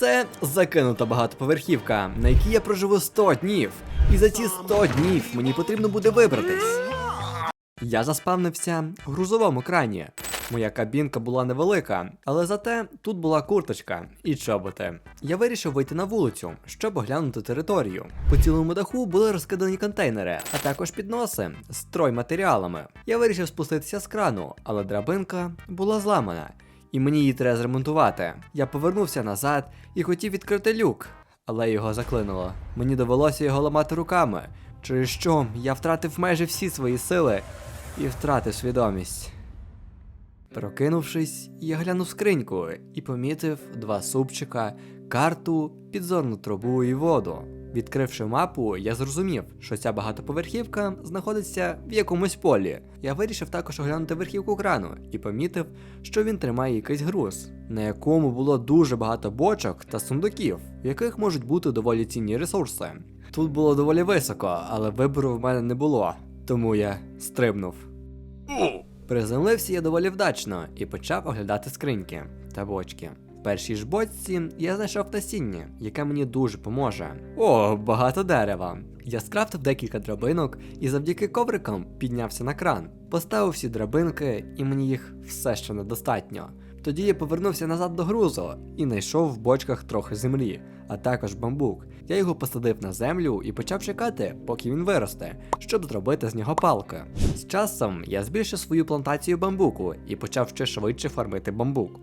Це закинута багатоповерхівка, на якій я проживу 100 днів. І за ці 100 днів мені потрібно буде вибратись. Я заспавнився в грузовому крані. Моя кабінка була невелика, але зате тут була курточка і чоботи. Я вирішив вийти на вулицю, щоб оглянути територію. По цілому даху були розкидані контейнери, а також підноси з стройматеріалами. Я вирішив спуститися з крану, але драбинка була зламана, і мені її треба зремонтувати. Я повернувся назад і хотів відкрити люк, але його заклинуло. Мені довелося його ламати руками, через що я втратив майже всі свої сили і втратив свідомість. Прокинувшись, я глянув скриньку і помітив два супчика, карту, підзорну трубу і воду. Відкривши мапу, я зрозумів, що ця багатоповерхівка знаходиться в якомусь полі. Я вирішив також оглянути верхівку крану і помітив, що він тримає якийсь груз, на якому було дуже багато бочок та сундуків, в яких можуть бути доволі цінні ресурси. Тут було доволі високо, але вибору в мене не було, тому я стрибнув. Приземлився я доволі вдачно і почав оглядати скриньки та бочки. Першій ж бочці я знайшов насіння, яке мені дуже поможе. О, багато дерева. Я скрафтив декілька драбинок і завдяки коврикам піднявся на кран. Поставив всі драбинки, і мені їх все ще недостатньо. Тоді я повернувся назад до грузу і знайшов в бочках трохи землі, а також бамбук. Я його посадив на землю і почав чекати, поки він виросте, щоб зробити з нього палки. З часом я збільшив свою плантацію бамбуку і почав ще швидше фармити бамбук.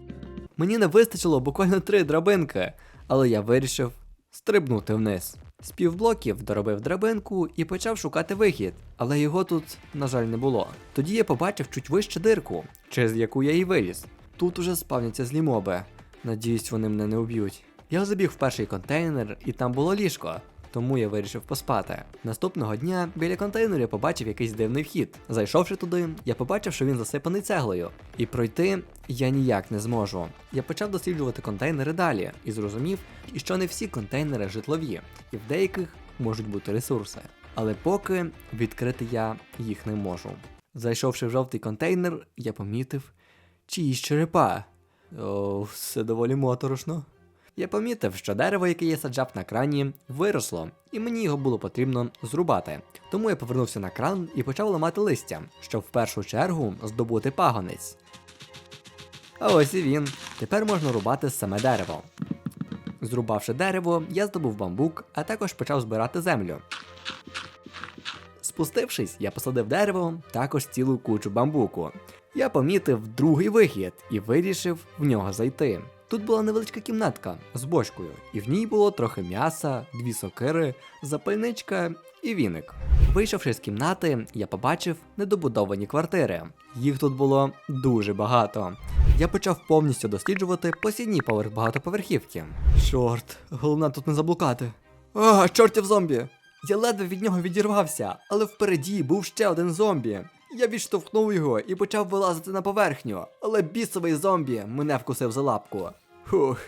Мені не вистачило буквально три драбинки, але я вирішив стрибнути вниз. З півблоків доробив драбинку і почав шукати вихід, але його тут, на жаль, не було. Тоді я побачив чуть вище дирку, через яку я і виліз. Тут уже спавняться злі моби. Надіюсь, вони мене не уб'ють. Я забіг в перший контейнер, і там було ліжко, тому я вирішив поспати. Наступного дня біля контейнеру побачив якийсь дивний вхід. Зайшовши туди, я побачив, що він засипаний цеглою, і пройти я ніяк не зможу. Я почав досліджувати контейнери далі і зрозумів, що не всі контейнери житлові, і в деяких можуть бути ресурси. Але поки відкрити я їх не можу. Зайшовши в жовтий контейнер, я помітив чиїсь черепа. О, все доволі моторошно. Я помітив, що дерево, яке я саджав на крані, виросло, і мені його було потрібно зрубати. Тому я повернувся на кран і почав ламати листя, щоб в першу чергу здобути пагонець. А ось і він. Тепер можна рубати саме дерево. Зрубавши дерево, я здобув бамбук, а також почав збирати землю. Спустившись, я посадив дерево, також цілу кучу бамбуку. Я помітив другий вихід і вирішив в нього зайти. Тут була невеличка кімнатка з бочкою, і в ній було трохи м'яса, дві сокири, запальничка і віник. Вийшовши з кімнати, я побачив недобудовані квартири. Їх тут було дуже багато. Я почав повністю досліджувати посідній поверх багатоповерхівки. Чорт, головне тут не заблукати. А, чортів зомбі! Я ледве від нього відірвався, але впереді був ще один зомбі. Я відштовхнув його і почав вилазити на поверхню, але бісовий зомбі мене вкусив за лапку. Фух,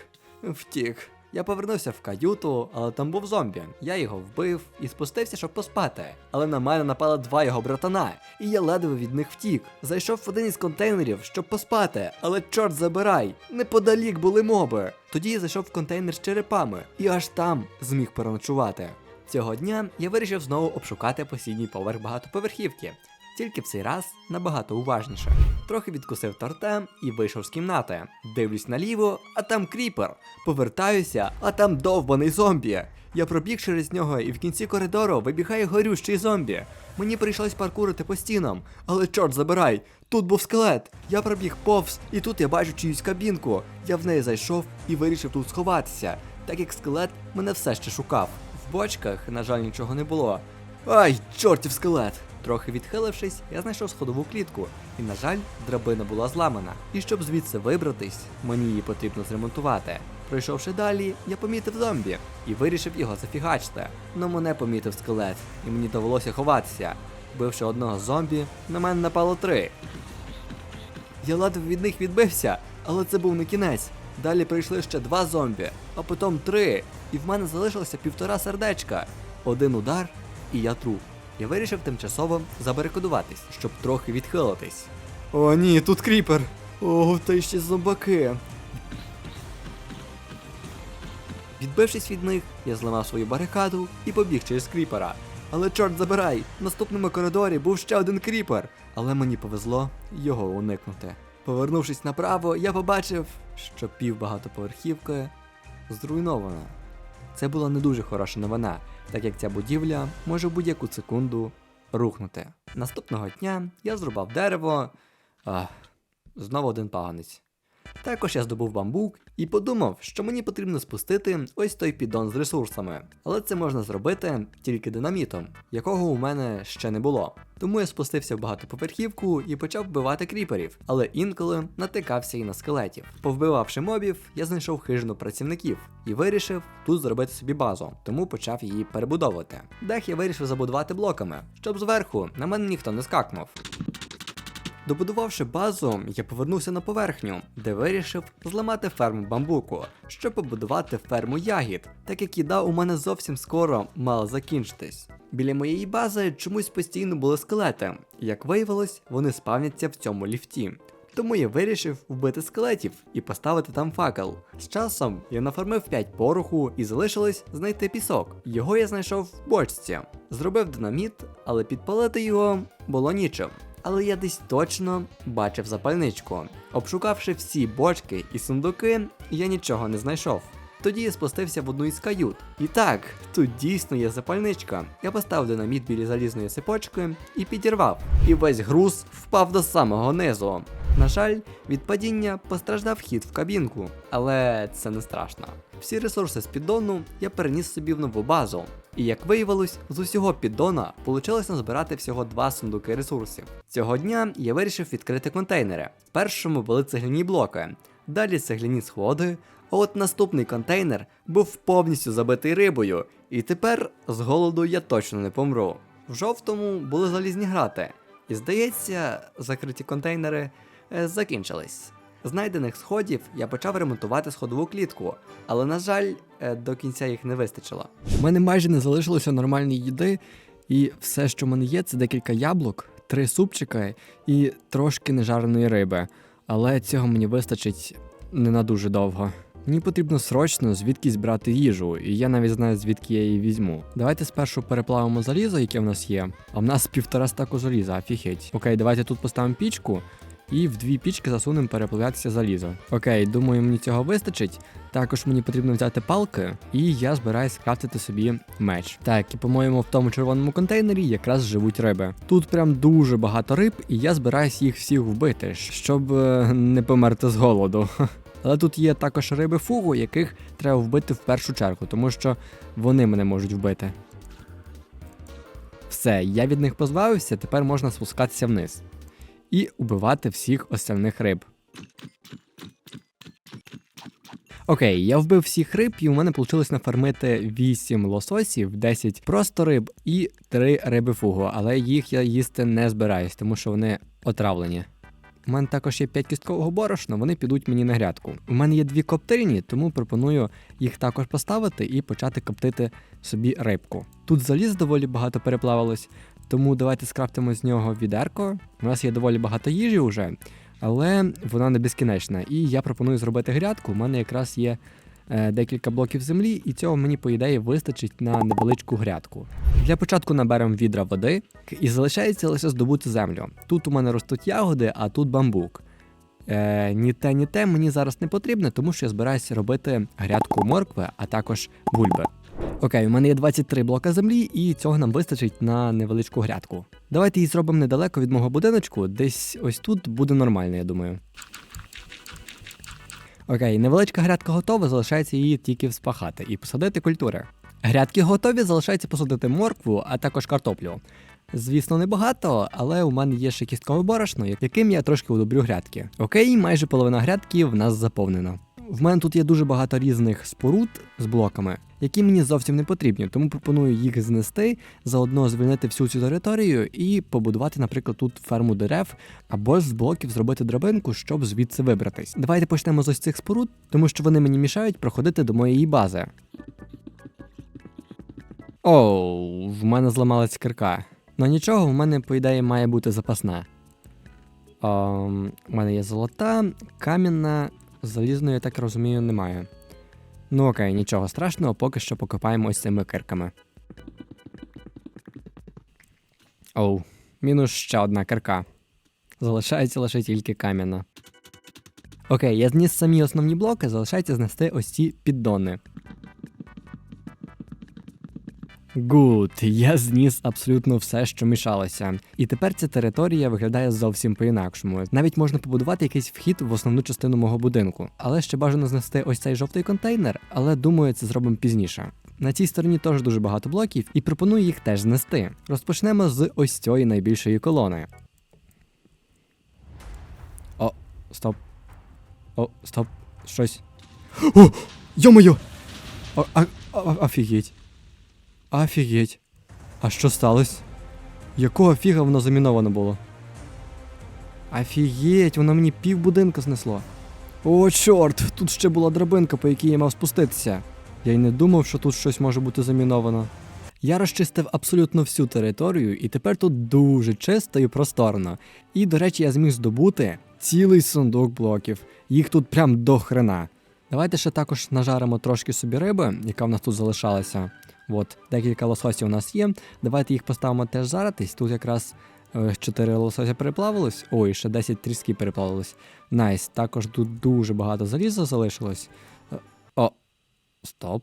втік. Я повернувся в каюту, але там був зомбі. Я його вбив і спустився, щоб поспати. Але на мене напали два його братана, і я ледве від них втік. Зайшов в один із контейнерів, щоб поспати, але чорт забирай, неподалік були моби. Тоді я зайшов в контейнер з черепами і аж там зміг переночувати. Цього дня я вирішив знову обшукати посідній поверх багатоповерхівки. Тільки в цей раз набагато уважніше. Трохи відкусив торта і вийшов з кімнати. Дивлюсь наліво, а там кріпер. Повертаюся, а там довбаний зомбі. Я пробіг через нього і в кінці коридору вибігає горющий зомбі. Мені прийшлось паркурити по стінам, але чорт забирай, тут був скелет. Я пробіг повз, і тут я бачу чиюсь кабінку. Я в неї зайшов і вирішив тут сховатися, так як скелет мене все ще шукав. В бочках, на жаль, нічого не було. Ай, чортів скелет! Трохи відхилившись, я знайшов сходову клітку, і, на жаль, драбина була зламана. І щоб звідси вибратись, мені її потрібно зремонтувати. Пройшовши далі, я помітив зомбі і вирішив його зафігачити. Но мене помітив скелет, і мені довелося ховатися. Вбивши одного зомбі, на мене напало три. Я ледве від них відбився, але це був не кінець. Далі прийшли ще два зомбі, а потім три, і в мене залишилося півтора сердечка. Один удар, і я труп. Я вирішив тимчасово забарикадуватись, щоб трохи відхилитись. О, ні, тут кріпер. О, та ще зомбаки. Відбившись від них, я зламав свою барикаду і побіг через кріпера. Але чорт забирай! В наступному коридорі був ще один кріпер, але мені повезло його уникнути. Повернувшись направо, я побачив, що пів багатоповерхівки зруйнована. Це була не дуже хороша новина, так як ця будівля може будь-яку секунду рухнути. Наступного дня я зрубав дерево. Ах, знову один поганець. Також я здобув бамбук і подумав, що мені потрібно спустити ось той піддон з ресурсами. Але це можна зробити тільки динамітом, якого у мене ще не було. Тому я спустився в багатоповерхівку і почав вбивати кріперів, але інколи натикався і на скелетів. Повбивавши мобів, я знайшов хижину працівників і вирішив тут зробити собі базу, тому почав її перебудовувати. Дах я вирішив забудувати блоками, щоб зверху на мене ніхто не скакнув. Добудувавши базу, я повернувся на поверхню, де вирішив зламати ферму бамбуку, щоб побудувати ферму ягід, так як їда у мене зовсім скоро мала закінчитись. Біля моєї бази чомусь постійно були скелети. Як виявилось, вони спавняться в цьому ліфті. Тому я вирішив вбити скелетів і поставити там факел. З часом я нафармив 5 пороху і залишилось знайти пісок. Його я знайшов в бочці. Зробив динаміт, але підпалити його було нічим. Але я десь точно бачив запальничку. Обшукавши всі бочки і сундуки, я нічого не знайшов. Тоді я спустився в одну із кают. І так, тут дійсно є запальничка. Я поставив динаміт біля залізної сипочки і підірвав. І весь груз впав до самого низу. На жаль, від падіння постраждав вхід в кабінку, але це не страшно. Всі ресурси з піддону я переніс собі в нову базу. І як виявилось, з усього піддона вийшло назбирати всього два сундуки ресурсів. Цього дня я вирішив відкрити контейнери. В першому були цегляні блоки, далі цегляні сходи, а от наступний контейнер був повністю забитий рибою, і тепер з голоду я точно не помру. В жовтому були залізні грати, і здається, закриті контейнери е, закінчились. Знайдених сходів я почав ремонтувати сходову клітку, але на жаль, е, до кінця їх не вистачило. У мене майже не залишилося нормальної їди, і все, що в мене є, це декілька яблук, три супчика і трошки нежареної риби. Але цього мені вистачить не на дуже довго. Мені потрібно срочно звідкись брати їжу, і я навіть знаю, звідки я її візьму. Давайте спершу переплавимо залізо, яке в нас є. А в нас півтора стаку заліза, офігеть. Окей, давайте тут поставимо пічку. І в дві пічки засунемо переплавлятися залізо. Окей, думаю, мені цього вистачить. Також мені потрібно взяти палки, і я збираюсь скрафтити собі меч. Так, і по-моєму, в тому червоному контейнері якраз живуть риби. Тут прям дуже багато риб, і я збираюсь їх всіх вбити, щоб е, не померти з голоду. Але тут є також риби фугу, яких треба вбити в першу чергу, тому що вони мене можуть вбити. Все, я від них позбавився, тепер можна спускатися вниз і убивати всіх остальних риб. Окей, я вбив всіх риб, і у мене вийшло нафармити 8 лососів, 10 просто риб і 3 риби фугу, але їх я їсти не збираюсь, тому що вони отравлені. У мене також є 5 кісткового борошна, вони підуть мені на грядку. У мене є дві коптильні, тому пропоную їх також поставити і почати коптити собі рибку. Тут заліз доволі багато переплавилось, тому давайте скрафтимо з нього відерко. У нас є доволі багато їжі вже, але вона не безкінечна. І я пропоную зробити грядку. У мене якраз є е, декілька блоків землі, і цього мені, по ідеї, вистачить на невеличку грядку. Для початку наберемо відра води, і залишається лише здобути землю. Тут у мене ростуть ягоди, а тут бамбук. Е, ні те, ні те мені зараз не потрібно, тому що я збираюся робити грядку моркви, а також бульби. Окей, у мене є 23 блока землі, і цього нам вистачить на невеличку грядку. Давайте її зробимо недалеко від мого будиночку, десь ось тут буде нормально, я думаю. Окей, невеличка грядка готова, залишається її тільки вспахати і посадити культури. Грядки готові, залишається посадити моркву, а також картоплю. Звісно, небагато, але у мене є ще кісткове борошно, яким я трошки удобрю грядки. Окей, майже половина грядки в нас заповнена. В мене тут є дуже багато різних споруд з блоками, які мені зовсім не потрібні, тому пропоную їх знести, заодно звільнити всю цю територію і побудувати, наприклад, тут ферму дерев або з блоків зробити драбинку, щоб звідси вибратись. Давайте почнемо з ось цих споруд, тому що вони мені мішають проходити до моєї бази. Оу, в мене зламалась кирка. Ну нічого, в мене, по ідеї, має бути запасна. Ем, у мене є золота, кам'яна, залізної, я так розумію, немає. Ну окей, нічого страшного, поки що покопаємо ось цими кирками. Оу, мінус ще одна кирка. Залишається лише тільки кам'яна. Окей, я зніс самі основні блоки, залишається знести ось ці піддони. Гуд, я зніс абсолютно все, що мішалося. І тепер ця територія виглядає зовсім по-інакшому. Навіть можна побудувати якийсь вхід в основну частину мого будинку. Але ще бажано знести ось цей жовтий контейнер, але думаю, це зробимо пізніше. На цій стороні теж дуже багато блоків, і пропоную їх теж знести. Розпочнемо з ось цієї найбільшої колони. О, стоп. О, стоп. Щось. О! Йо-моє! О, офігеть. А що сталося? Якого фіга воно заміновано було? Офігеть, воно мені пів будинка знесло. О, чорт, тут ще була драбинка, по якій я мав спуститися. Я й не думав, що тут щось може бути заміновано. Я розчистив абсолютно всю територію, і тепер тут дуже чисто і просторно. І, до речі, я зміг здобути цілий сундук блоків. Їх тут прям до хрена. Давайте ще також нажаримо трошки собі риби, яка в нас тут залишалася. От, декілька лососів у нас є. Давайте їх поставимо теж жаритись. Тут якраз 4 лосося переплавилось. Ой, ще 10 тріски переплавилось. Найс. Також тут дуже багато заліза залишилось. Е, О, стоп.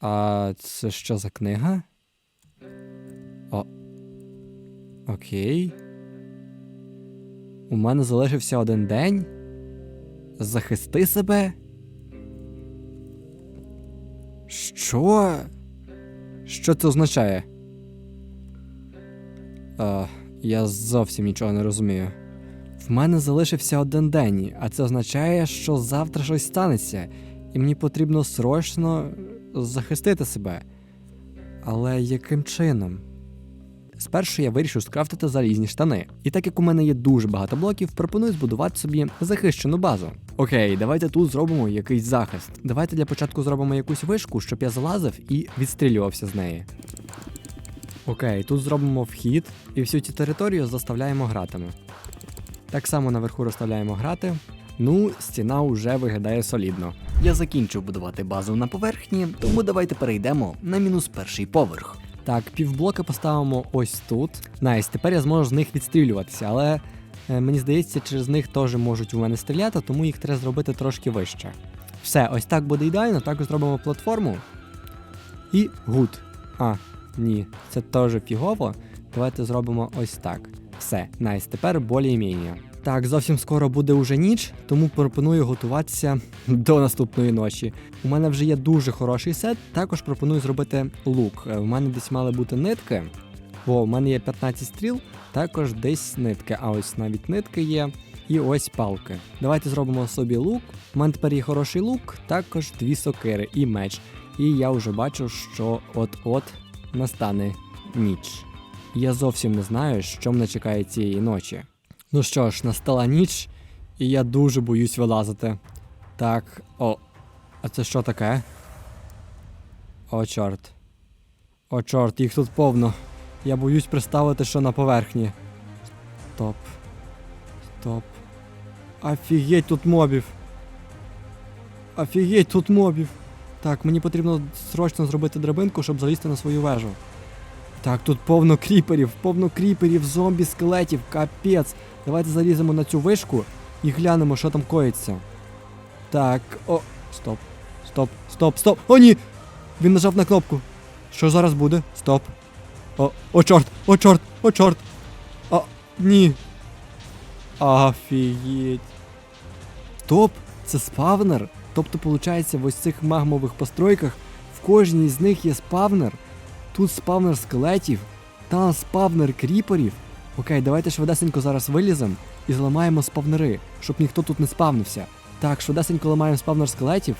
А це що за книга? О. Окей. У мене залишився один день. Захисти себе. Що? Що це означає? А, я зовсім нічого не розумію. В мене залишився один день, а це означає, що завтра щось станеться, і мені потрібно срочно захистити себе. Але яким чином? Спершу я вирішив скрафтити залізні штани. І так як у мене є дуже багато блоків, пропоную збудувати собі захищену базу. Окей, давайте тут зробимо якийсь захист. Давайте для початку зробимо якусь вишку, щоб я залазив і відстрілювався з неї. Окей, тут зробимо вхід і всю цю територію заставляємо гратами. Так само наверху розставляємо грати. Ну, стіна вже виглядає солідно. Я закінчив будувати базу на поверхні, тому давайте перейдемо на мінус перший поверх. Так, півблока поставимо ось тут. Найс, тепер я зможу з них відстрілюватися, але е, мені здається, через них теж можуть у мене стріляти, тому їх треба зробити трошки вище. Все, ось так буде ідеально, так зробимо платформу. І гуд. А, ні, це теж фігово. Давайте зробимо ось так. Все, найс, тепер более-менее. Так, зовсім скоро буде уже ніч, тому пропоную готуватися до наступної ночі. У мене вже є дуже хороший сет. Також пропоную зробити лук. Е, У мене десь мали бути нитки. О, у мене є 15 стріл, також десь нитки. А ось навіть нитки є. І ось палки. Давайте зробимо собі лук. У мене тепер є хороший лук, також дві сокири і меч. І я вже бачу, що от-от настане ніч. Я зовсім не знаю, що мене чекає цієї ночі. Ну що ж, настала ніч, і я дуже боюсь вилазити. Так, о. А це що таке? О, чорт. О, чорт, їх тут повно. Я боюсь представити, що на поверхні. Стоп. Стоп. Офігеть тут мобів. Офігеть тут мобів. Так, мені потрібно срочно зробити драбинку, щоб залізти на свою вежу. Так, тут повно кріперів, повно кріперів, зомбі, скелетів, капець. Давайте заліземо на цю вишку і глянемо, що там коїться. Так, о. Стоп. Стоп, стоп, стоп. О, ні! Він нажав на кнопку. Що зараз буде? Стоп. О, о, чорт! О, чорт! О, чорт! О, ні. Офігеть. Стоп! Це спавнер. Тобто, виходить, в ось цих магмових постройках в кожній з них є спавнер. Тут спавнер скелетів, там спавнер кріперів. Окей, давайте швидесенько зараз виліземо і зламаємо спавнери, щоб ніхто тут не спавнився. Так, швидесенько ламаємо спавнер скелетів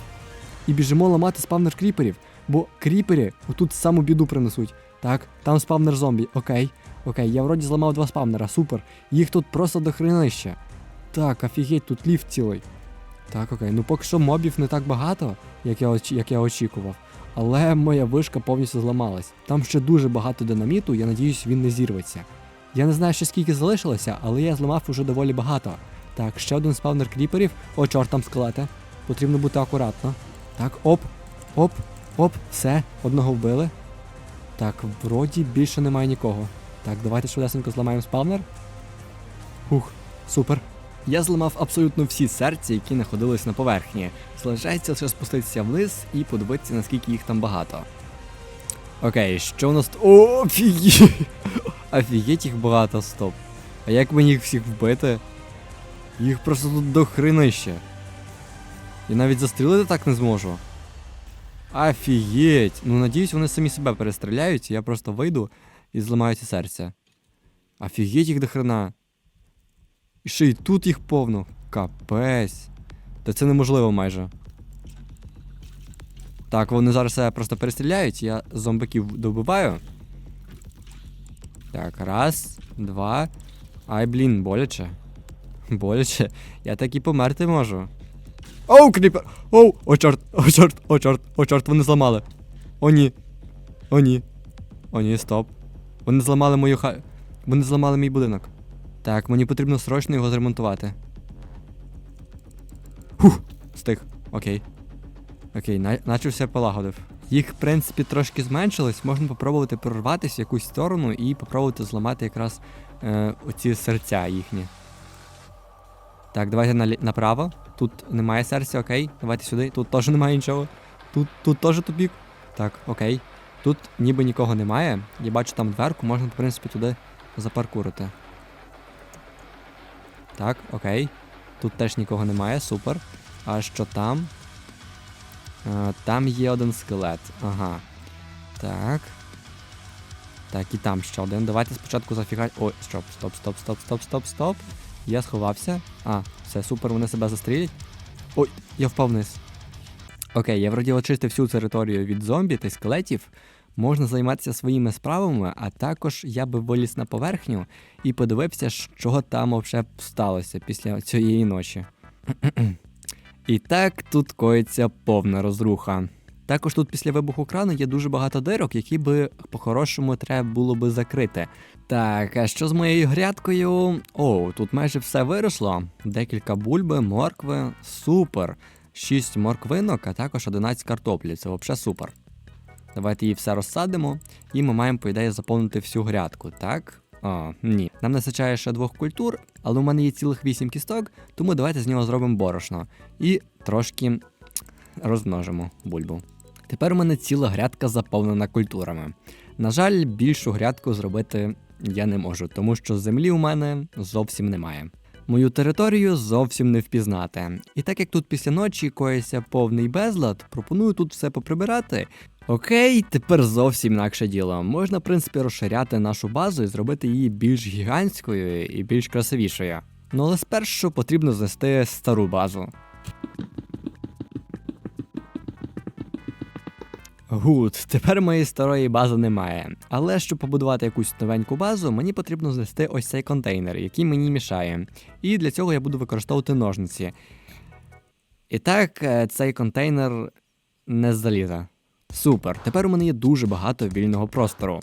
і біжимо ламати спавнер кріперів, бо кріпери отут саму біду принесуть. Так, там спавнер зомбі. Окей, окей, я вроді зламав два спавнера, супер. Їх тут просто до хренища. Так, офігеть, тут ліфт цілий. Так, окей, ну поки що мобів не так багато, як я, як я очікував. Але моя вишка повністю зламалась. Там ще дуже багато динаміту, я надіюсь, він не зірветься. Я не знаю, ще скільки залишилося, але я зламав уже доволі багато. Так, ще один спавнер кріперів. О, чорт, там скелети. Потрібно бути акуратно. Так, оп, оп, оп, все, одного вбили. Так, вроді більше немає нікого. Так, давайте швидесенько зламаємо спавнер. Ух, супер. Я зламав абсолютно всі серця, які знаходились на поверхні. Залишається лише спуститися вниз і подивитися, наскільки їх там багато. Окей, що у нас. О, офігеть! Офігеть їх багато, стоп. А як мені їх всіх вбити? Їх просто тут до хренище. І навіть застрілити так не зможу. Офігеть! Ну надіюсь, вони самі себе перестріляють, я просто вийду і зламаю ці серця. Офігеть їх до хрена. І ще й тут їх повно. Капець. Та це неможливо майже. Так, вони зараз себе просто перестріляють, я зомбаків добиваю. Так, раз, два. Ай, блін, боляче. Боляче. Я так і померти можу. Оу, кріпер! Оу! О, чорт! О, чорт! О, чорт! О, чорт, вони зламали. О, ні. О, ні. О, ні, стоп. Вони зламали мою ха. Вони зламали мій будинок. Так, мені потрібно срочно його зремонтувати. Хух! Стих. Окей. Окей, на... наче все полагодив. Їх, в принципі, трошки зменшилось, можна попробувати прорватися в якусь сторону і попробувати зламати якраз е, оці серця їхні. Так, давайте налі... направо. Тут немає серця, окей. Давайте сюди. Тут теж немає нічого. Тут, тут теж тупік. Так, окей. Тут ніби нікого немає. Я бачу там дверку, можна, в принципі, туди запаркурити. Так, окей. Тут теж нікого немає, супер. А що там? А, там є один скелет. Ага. Так. Так, і там ще один. Давайте спочатку зафігать. Ой, стоп, стоп, стоп, стоп, стоп, стоп, стоп. Я сховався. А, все, супер, вони себе застрілять. Ой, я впав вниз. Окей, я вроді очистив всю територію від зомбі та скелетів. Можна займатися своїми справами, а також я би виліз на поверхню і подивився, що там взагалі сталося після цієї ночі. І так тут коїться повна розруха. Також тут після вибуху крану є дуже багато дирок, які би по-хорошому треба було би закрити. Так, а що з моєю грядкою? О, тут майже все виросло. Декілька бульби, моркви. Супер. 6 морквинок, а також 11 картоплі. Це взагалі супер. Давайте її все розсадимо, і ми маємо, по ідеї, заповнити всю грядку, так? А, ні. Нам вистачає ще двох культур, але у мене є цілих 8 кісток, тому давайте з нього зробимо борошно. І трошки розмножимо бульбу. Тепер у мене ціла грядка заповнена культурами. На жаль, більшу грядку зробити я не можу, тому що землі у мене зовсім немає. Мою територію зовсім не впізнати. І так як тут після ночі коїться повний безлад, пропоную тут все поприбирати. Окей, тепер зовсім інакше діло. Можна, в принципі, розширяти нашу базу і зробити її більш гігантською і більш красивішою. Ну але спершу потрібно знести стару базу. Гуд, тепер моєї старої бази немає. Але щоб побудувати якусь новеньку базу, мені потрібно знести ось цей контейнер, який мені мішає. І для цього я буду використовувати ножниці. І так, е, цей контейнер не з заліза. Супер. Тепер у мене є дуже багато вільного простору.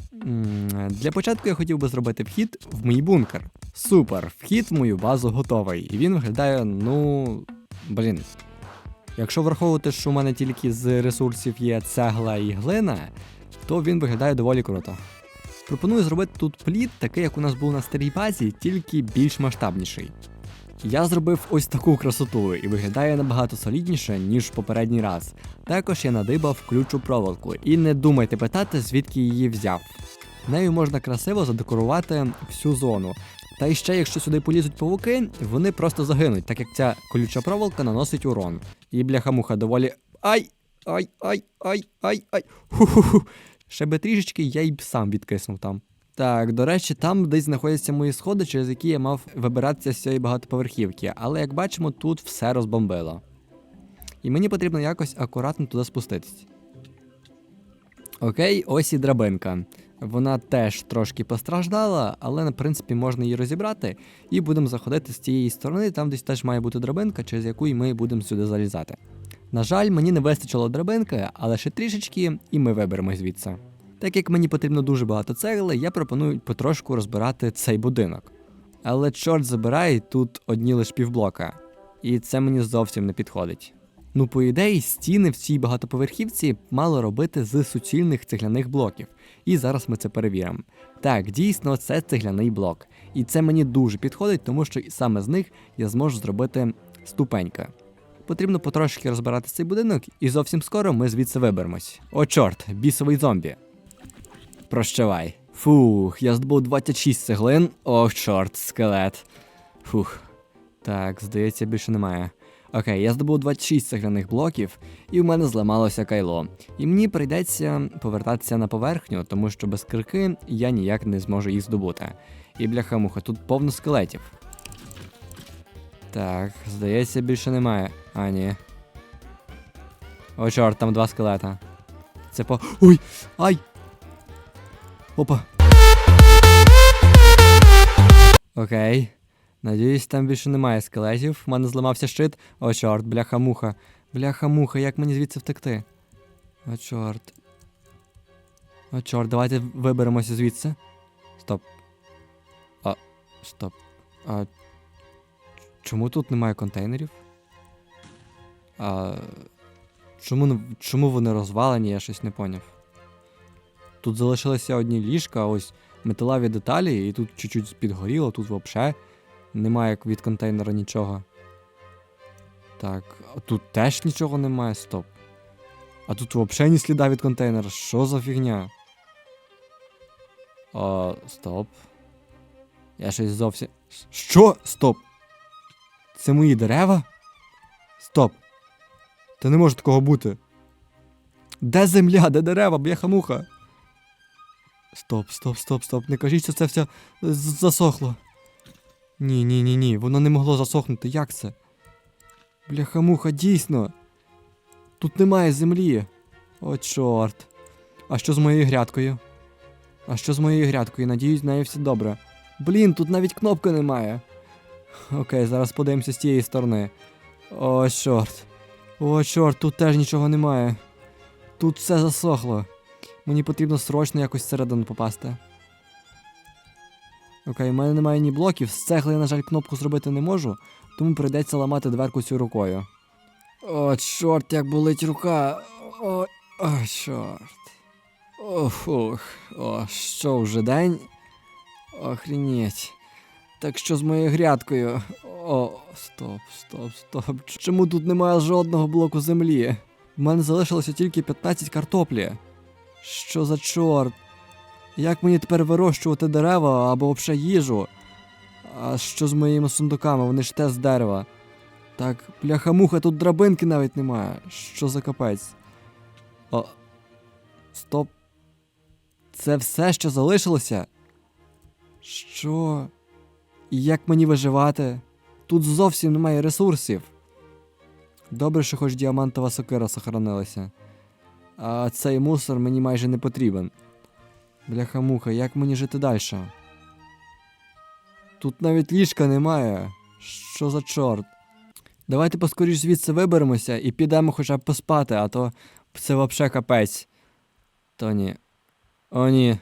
Для початку я хотів би зробити вхід в мій бункер. Супер, вхід в мою базу готовий. І він виглядає, ну. Блін, Якщо враховувати, що у мене тільки з ресурсів є цегла і глина, то він виглядає доволі круто. Пропоную зробити тут плід, такий, як у нас був на старій базі, тільки більш масштабніший. Я зробив ось таку красоту і виглядає набагато солідніше, ніж попередній раз. Також я надибав ключу проволоку, і не думайте питати, звідки її взяв. Нею можна красиво задекорувати всю зону. Та і ще, якщо сюди полізуть павуки, вони просто загинуть, так як ця колюча проволока наносить урон. І бляха-муха доволі. Ай! Ай, ай, ай, ай, ай. Ху-ху-ху. Ще би трішечки я й сам відкиснув там. Так, до речі, там десь знаходяться мої сходи, через які я мав вибиратися з цієї багатоповерхівки, але як бачимо, тут все розбомбило. І мені потрібно якось акуратно туди спуститись. Окей, ось і драбинка. Вона теж трошки постраждала, але в принципі можна її розібрати. І будемо заходити з цієї сторони, там десь теж має бути драбинка, через яку ми будемо сюди залізати. На жаль, мені не вистачило драбинки, але ще трішечки, і ми виберемо звідси. Так як мені потрібно дуже багато цегли, я пропоную потрошку розбирати цей будинок. Але чорт забирай, тут одні лиш півблока. І це мені зовсім не підходить. Ну, по ідеї, стіни в цій багатоповерхівці мало робити з суцільних цегляних блоків. І зараз ми це перевіримо. Так, дійсно, це цегляний блок. І це мені дуже підходить, тому що саме з них я зможу зробити ступеньки. Потрібно потрошки розбирати цей будинок, і зовсім скоро ми звідси виберемось. О, чорт, бісовий зомбі. Прощавай. Фух, я здобув 26 цеглин. О, чорт, скелет. Фух. Так, здається, більше немає. Окей, я здобув 26 цегляних блоків, і в мене зламалося кайло. І мені прийдеться повертатися на поверхню, тому що без кирки я ніяк не зможу їх здобути. І бляха-муха, тут повно скелетів. Так, здається, більше немає. А, ні. О, чорт, там два скелета. Це по. Ой! Ай! Опа. Окей. Надіюсь, там більше немає скелетів. У мене зламався щит. О, чорт, бляха-муха. Бляха-муха, як мені звідси втекти? О, чорт. О, чорт, давайте виберемося звідси. Стоп. А, стоп. А. Чому тут немає контейнерів? А. Чому, чому вони розвалені, я щось не поняв. Тут залишилися одні ліжка, ось металеві деталі, і тут чуть-чуть підгоріло, тут взагалі немає від контейнера нічого. Так, а тут теж нічого немає, стоп. А тут взагалі ні сліда від контейнера. Що за фігня? А, стоп. Я щось зовсім. Що? Стоп. Це мої дерева? Стоп. Та не може такого бути. Де земля, де дерева, бляха-муха? Стоп, стоп, стоп, стоп. Не кажіть, що це все засохло. Ні, ні, ні, ні, воно не могло засохнути. Як це? Бляха-муха, дійсно. Тут немає землі. О, чорт. А що з моєю грядкою? А що з моєю грядкою? Надіюсь, з нею все добре. Блін, тут навіть кнопки немає. Окей, зараз подивимося з тієї сторони. О, чорт. О, чорт, тут теж нічого немає. Тут все засохло. Мені потрібно срочно якось всередину попасти. Окей, в мене немає ні блоків, з цегли я, на жаль, кнопку зробити не можу, тому прийдеться ламати дверку цю рукою. О, чорт, як болить рука. О, о чорт. О, фух. О, що вже день? Охренеть. Так що з моєю грядкою? О, стоп, стоп, стоп. Чому тут немає жодного блоку землі? В мене залишилося тільки 15 картоплі. Що за чорт? Як мені тепер вирощувати дерева або взагалі їжу? А що з моїми сундуками? Вони ж те з дерева. Так, бляха-муха, тут драбинки навіть немає. Що за капець? О. Стоп. Це все, що залишилося? Що? Як мені виживати? Тут зовсім немає ресурсів. Добре, що хоч діамантова сокира сохранилася. А цей мусор мені майже не потрібен. Бляха-муха, як мені жити далі? Тут навіть ліжка немає. Що за чорт? Давайте поскоріш звідси виберемося і підемо хоча б поспати, а то це вообще капець. То ні. О, ні.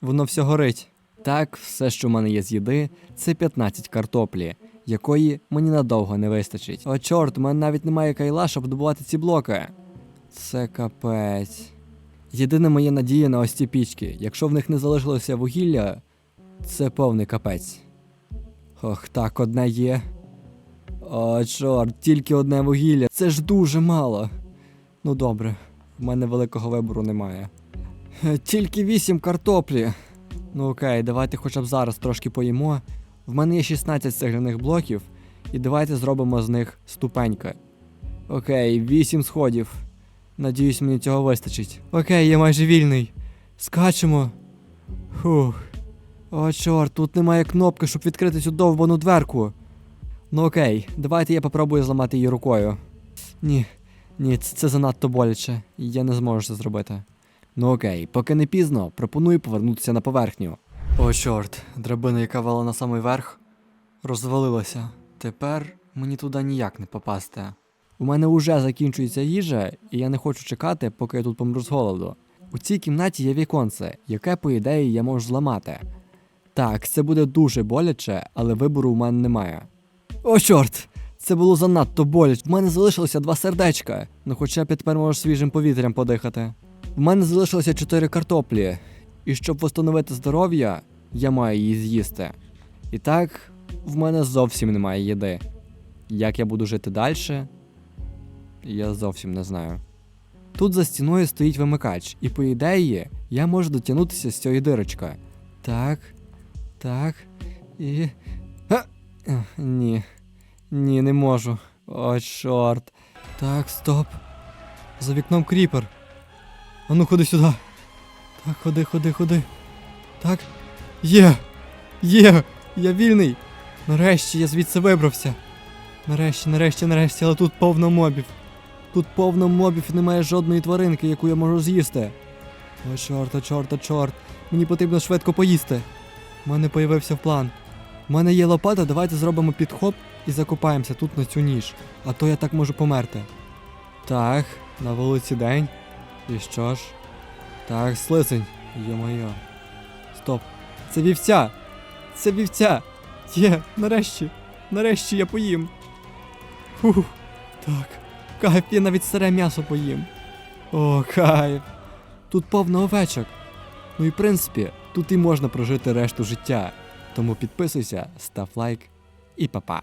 Воно все горить. Так, все, що в мене є з їди, це 15 картоплі, якої мені надовго не вистачить. О, чорт, у мене навіть немає кайла, щоб добувати ці блоки. Це капець. Єдина моя надія на ось ці пічки. Якщо в них не залишилося вугілля, це повний капець. Ох, так, одне є. О, чорт, тільки одне вугілля. Це ж дуже мало. Ну добре, в мене великого вибору немає. Тільки вісім картоплі. Ну окей, давайте хоча б зараз трошки поїмо. В мене є 16 цегляних блоків, і давайте зробимо з них ступеньки. Окей, 8 сходів. Надіюсь, мені цього вистачить. Окей, я майже вільний. Скачемо. Фух. О, чорт, тут немає кнопки, щоб відкрити цю довбану дверку. Ну окей, давайте я попробую зламати її рукою. Ні, ні, це, це занадто боляче. Я не зможу це зробити. Ну окей, поки не пізно, пропоную повернутися на поверхню. О, чорт, драбина, яка вела на самий верх, розвалилася. Тепер мені туди ніяк не попасти. У мене вже закінчується їжа, і я не хочу чекати, поки я тут помру з голоду. У цій кімнаті є віконце, яке, по ідеї, я можу зламати. Так, це буде дуже боляче, але вибору у мене немає. О, чорт! Це було занадто боляче. В мене залишилося два сердечка. Ну хоча б я тепер можу свіжим повітрям подихати. В мене залишилося чотири картоплі. І щоб встановити здоров'я, я маю її з'їсти. І так, в мене зовсім немає їди. Як я буду жити далі, я зовсім не знаю. Тут за стіною стоїть вимикач, і по ідеї я можу дотягнутися з цієї дирочки. Так, так, і. А! Ні. Ні, не можу. О, чорт. Так, стоп. За вікном кріпер. Ану, ходи сюди. Так, ходи, ходи, ходи. Так. Є! Є! Я вільний! Нарешті я звідси вибрався. Нарешті, нарешті, нарешті, але тут повно мобів. Тут повно мобів і немає жодної тваринки, яку я можу з'їсти. О, чорт, о, чорт, о, чорт. Мені потрібно швидко поїсти. У мене появився план. У мене є лопата, давайте зробимо підхоп і закопаємося тут на цю ніж. А то я так можу померти. Так, на вулиці день. І що ж? Так, слизень. Йо-моє. Стоп. Це вівця! Це вівця! Є, нарешті! Нарешті я поїм. Фух. Так. Кайф, я навіть старе м'ясо поїм. О, кайф. Тут повно овечок. Ну і в принципі, тут і можна прожити решту життя. Тому підписуйся, став лайк і па-па.